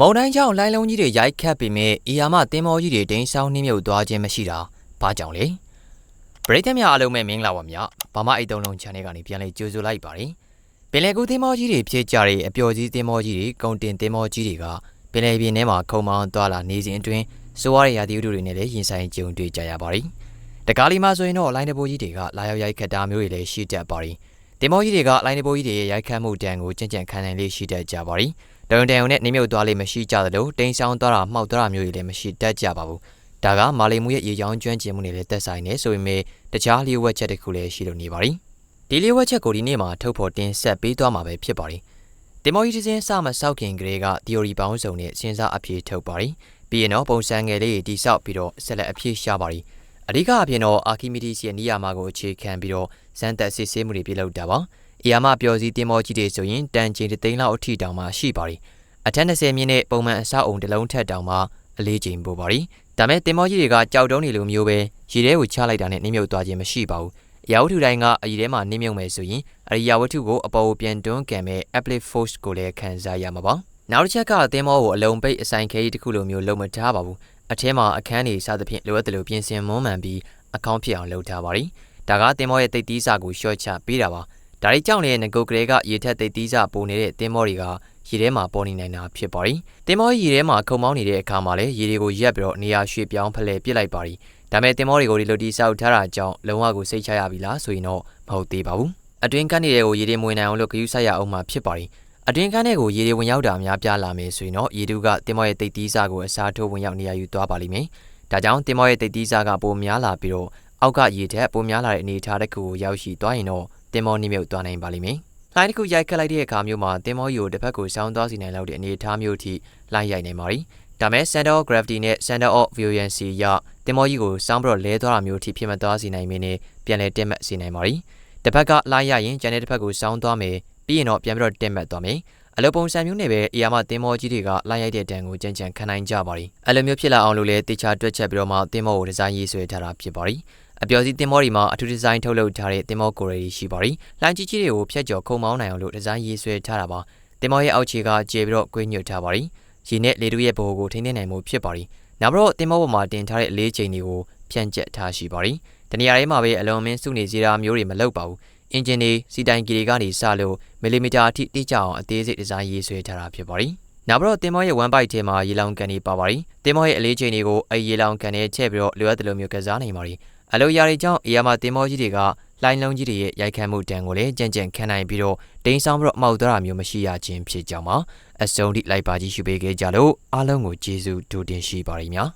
မုံတိုင်းကြောင့်လိုင်းလုံးကြီးတွေရိုက်ခတ်ပေမဲ့အီယာမတင်းမောကြီးတွေဒိန်းဆောင်နှင်းမြုပ်သွားခြင်းမရှိတာဘာကြောင့်လဲပရိသတ်များအားလုံးပဲမင်္ဂလာပါဗျဘာမအိတ်တုံးလုံး channel ကနေပြန်လဲကြိုဆိုလိုက်ပါတယ်ပင်လယ်ကူးတင်းမောကြီးတွေဖြစ်ကြတဲ့အပျော်ကြီးတင်းမောကြီးတွေကုန်တင်တင်းမောကြီးတွေကပင်လယ်ပြင်ထဲမှာခုံမောင်းသွားလာနေစဉ်အတွင်းစိုးရတဲ့ရာသီဥတုတွေနဲ့လည်းရင်ဆိုင်ကြုံတွေ့ကြရပါတယ်တကားလီမှာဆိုရင်တော့လိုင်းတဘိုးကြီးတွေကလာရောက်ရိုက်ခတ်တာမျိုးတွေလည်းရှိတတ်ပါတယ်တင်မောကြီးတွေကလိုင်းတဘိုးကြီးတွေရဲ့ရိုက်ခတ်မှုတန်ကိုကြင်ကြံခံနိုင်လေးရှိတတ်ကြပါတယ် ဒုံတန်ုံနဲ့နေမြုပ်သွားလေးမရှိကြသလိုတိန်ဆောင်သွားတာမှောက်သွားတာမျိုးတွေလည်းမရှိတတ်ကြပါဘူး။ဒါကမာလီမူရဲ့ရေချောင်းကျွမ်းကျင်မှုတွေလည်းသက်ဆိုင်နေဆိုပေမဲ့တခြားလျှို့ဝှက်ချက်တစ်ခုလည်းရှိလို့နေပါရီ။ဒီလျှို့ဝှက်ချက်ကိုဒီနေ့မှာထုတ်ဖော်တင်ဆက်ပေးသွားမှာပဲဖြစ်ပါရီ။တင်မောကြီးတစ်စင်းစမဆောက်ခင်ကလေးက theory ပေါင်းစုံနဲ့စဉ်းစားအဖြေထုတ်ပါရီ။ပြီးရင်တော့ပုံစံငယ်လေးတွေတိဆောက်ပြီးတော့ဆက်လက်အဖြေရှာပါရီ။အဓိကအပြင်တော့အာကီမီဒီစ်ရဲ့နေရာမှာကိုအခြေခံပြီးတော့စမ်းသပ်စစ်ဆေးမှုတွေပြုလုပ်တာပါ။ အီယာမပျော်စီတင်မောကြီးတွေဆိုရင်တန်ချိန်တစ်သိန်းလောက်အထိတောင်မှရှိပါ ರಿ အထက်20မြင့်နဲ့ပုံမှန်အဆောက်အုံတစ်လုံးထက်တောင်မှအလေးချိန်ပိုပါရီဒါမဲ့တင်မောကြီးတွေကကြောက်တုံးနေလိုမျိုးပဲရေထဲကိုချလိုက်တာနဲ့နှိမ့်မြုပ်သွားခြင်းမရှိပါဘူးအရာဝတ္ထုတိုင်းကအရေထဲမှာနှိမ့်မြုပ်မယ်ဆိုရင်အရိယာဝတ္ထုကိုအပေါ်ကိုပြန်တွန်းကန်မဲ့ apply force ကိုလည်းခံစားရမှာပါနောက်တစ်ချက်ကတင်မောကိုအလုံးပိတ်အဆိုင်ခဲကြီးတစ်ခုလိုမျိုးလုံမထားပါဘူးအထဲမှာအခန်းတွေစသဖြင့်လိုအပ်တယ်လို့ပြင်ဆင်မွမ်းမံပြီးအကောင့်ဖြစ်အောင်လုပ်ထားပါရီဒါကတင်မောရဲ့တိတ်တီးစာကိုရှော့ချပေးတာပါ ဒါတွေကြောင့်လည်းငကုတ်ကလေးကရေထက်သိပ်သီးစပုံနေတဲ့တင်မောတွေကရေထဲမှာပေါ်နေနိုင်တာဖြစ်ပါရီတင်မောရေထဲမှာခုံမောင်းနေတဲ့အခါမှာလည်းရေတွေကိုရက်ပြီးတော့နေရာရွှေ့ပြောင်းဖလှယ်ပစ်လိုက်ပါရီဒါပေမဲ့တင်မောတွေကိုဒီလိုတိဆောက်ထားတာကြောင့်လုံဝကိုစိတ်ချရပြီလားဆိုရင်တော့မဟုတ်သေးပါဘူးအတွင်းကန်းနေတဲ့ကိုရေတွေမဝင်နိုင်အောင်လို့ဂရုစိုက်ရအောင်မှဖြစ်ပါရီအတွင်းကန်းတဲ့ကိုရေတွေဝင်ရောက်တာအများပြားလာမယ်ဆိုရင်တော့ရေတူကတင်မောရဲ့တိတ်တီးစကိုအစားထိုးဝင်ရောက်နေရယူသွားပါလိမ့်မယ်ဒါကြောင့်တင်မောရဲ့တိတ်တီးစကပိုများလာပြီးတော့အောက်ကရေထက်ပိုများလာတဲ့အနေအထားတစ်ခုကိုရောက်ရှိသွားရင်တော့ တင်မောနှိမ့်မြုပ်သွားနိုင်ပါလိမ့်မယ်။လိုင်းတစ်ခုရိုက်ခတ်လိုက်တဲ့အခါမျိုးမှာတင်မောယိုတစ်ဖက်ကိုဆောင်းသွားစီနိုင်လောက်တဲ့အနေအထားမျိုးထိလိုင်းရိုက်နိုင်ပါရီ။ဒါမဲ့ center of gravity နဲ့ center of buoyancy ရတင်မောကြီးကိုဆောင်းပြီးတော့လဲသွားတာမျိုးထိဖြစ်မသွားစီနိုင်မင်းနဲ့ပြန်လဲတက်မှတ်စီနိုင်ပါရီ။တစ်ဖက်ကလိုင်းရရင်ကျန်တဲ့တစ်ဖက်ကိုဆောင်းသွားမယ်ပြီးရင်တော့ပြန်ပြီးတော့တက်မှတ်သွားမယ်။အလိုပုံစံမျိုးနဲ့ပဲအရာမတင်မောကြီးတွေကလိုက်ရိုက်တဲ့တန်ကိုကြံ့ကြံ့ခံနိုင်ကြပါရီ။အလိုမျိုးဖြစ်လာအောင်လို့လဲတေချာတွက်ချက်ပြီးတော့မှတင်မောကိုဒီဇိုင်းရေးဆွဲထားတာဖြစ်ပါရီ။ အပျော်စီတင်မောတွေမှာအထူးဒီဇိုင်းထုတ်လုပ်ထားတဲ့တင်မောကိုရီရှိပါရီ။လိုင်းကြီးကြီးတွေကိုဖျက်ကျော်ခုံမောင်းနိုင်အောင်လို့ဒီဇိုင်းရေးဆွဲထားတာပါ။တင်မောရဲ့အောက်ခြေကကျေပြီးတော့ကွေးညွတ်ထားပါရီ။ရေနဲ့လေတူရဲ့ဘိုးကိုထိန်းသိမ်းနိုင်မှုဖြစ်ပါရီ။နောက်တော့တင်မောပေါ်မှာတင်ထားတဲ့အလေးချိန်တွေကိုဖြန့်ကျက်ထားရှိပါရီ။တနေရာထဲမှာပဲအလုံးမင်းစုနေစီတာမျိုးတွေမလုပ်ပါဘူး။အင်ဂျင်တွေစီတိုင်ကီတွေကနေစလို့မီလီမီတာအထိတိကျအောင်အသေးစိတ်ဒီဇိုင်းရေးဆွဲထားတာဖြစ်ပါရီ။နောက်တော့တင်မောရဲ့1 byte ထဲမှာရေလောင်ကန်တွေပါပါရီတင်မောရဲ့အလေးချိန်တွေကိုအဲရေလောင်ကန်နဲ့ချက်ပြီးတော့လိုအပ်တယ်လို့မျိုးကစားနိုင်ပါရီ အလိုရာတွေကြောင့်အရာမတင်မောကြီးတွေကလိုင်းလုံးကြီးတွေရဲ့ရိုက်ခတ်မှုတန်ကိုလည်းကြံ့ကြံ့ခံနိုင်ပြီးတော့ဒိန်းဆောင်ပြီးတော့အမောက်သွားတာမျိုးမရှိရခြင်းဖြစ်ကြောင်းပါအစုံထိလိုက်ပါကြည့်ရှုပေးခဲ့ကြလို့အားလုံးကိုကျေးဇူးတူတင်ရှိပါရစေများ